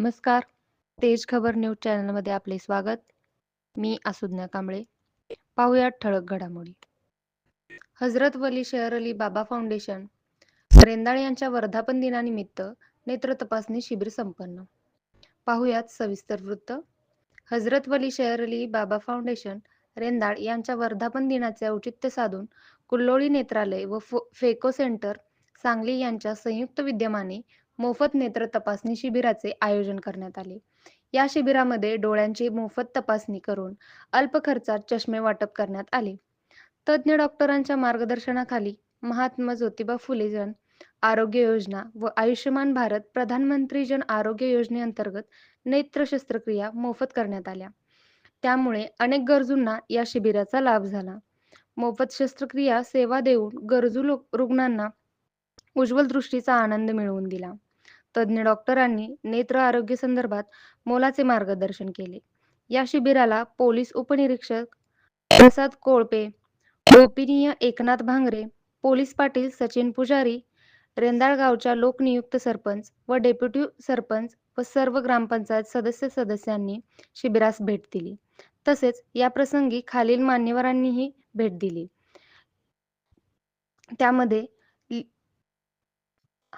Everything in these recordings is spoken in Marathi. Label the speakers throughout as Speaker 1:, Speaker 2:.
Speaker 1: नमस्कार. तेज खबर न्यूज चॅनलमध्ये आपले स्वागत. मी आसुज्ञा कांबळे. पाहुयात ठळक घडामोडी. हजरत वली शेअर अली बाबा फाउंडेशन, रेंदाळ यांच्या वर्धापन दिनानिमित्त नेत्र तपासणी शिबिर संपन्न. पाहुयात सविस्तर वृत्त. हजरत वली शेअर अली बाबा फाउंडेशन, रेंदाळ यांच्या वर्धापन दिनाचे औचित्य साधून कुल्लोळी नेत्रालय व फेको सेंटर, सांगली यांच्या संयुक्त विद्यमाने मोफत नेत्र तपासणी शिबिराचे आयोजन करण्यात आले. या शिबिरामध्ये डोळ्यांची मोफत तपासणी करून अल्प खर्चात चष्मे वाटप करण्यात आले. तज्ज्ञ डॉक्टरांच्या मार्गदर्शनाखाली महात्मा ज्योतिबा फुले जन आरोग्य योजना व आयुष्यमान भारत प्रधानमंत्री जन आरोग्य योजनेअंतर्गत नेत्र शस्त्रक्रिया मोफत करण्यात आल्या. त्यामुळे अनेक गरजूंना या शिबिराचा लाभ झाला. मोफत शस्त्रक्रिया सेवा देऊन गरजू रुग्णांना उज्ज्वल दृष्टीचा आनंद मिळवून दिला. तज्ज्ञ डॉक्टरांनी नेत्र आरोग्य संदर्भात मोलाचे मार्गदर्शन केले. या शिबिराला पोलीस उपनिरीक्षक प्रसाद कोळपे, गोपनीय एकनाथ भांगरे, पोलीस पाटील सचिन पुजारी, रेंदाळ गावच्या लोकनियुक्त सरपंच व डेप्युटी सरपंच व सर्व ग्रामपंचायत सदस्य-सदस्यांनी शिबिरास भेट दिली. तसेच या प्रसंगी खालील मान्यवरांनीही भेट दिली. त्यामध्ये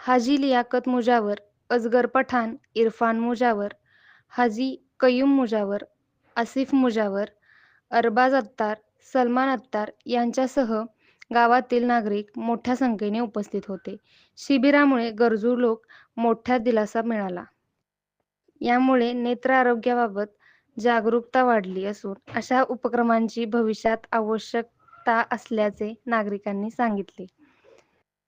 Speaker 1: हाजी लियाकत मुजावर, अजगर पठाण, इरफान मुजावर, हाजी कयूम मुजावर, आसिफ मुजावर, अरबाज अत्तार, सलमान अत्तार यांच्यासह गावातील नागरिक मोठ्या संख्येने उपस्थित होते. शिबिरामुळे गरजू लोक मोठ्या दिलासा मिळाला. यामुळे नेत्र आरोग्याबाबत जागरूकता वाढली असून अशा उपक्रमांची भविष्यात आवश्यकता असल्याचे नागरिकांनी सांगितले.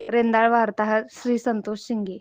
Speaker 1: रेंदाळ वार्ताहर श्री संतोष शिंगे.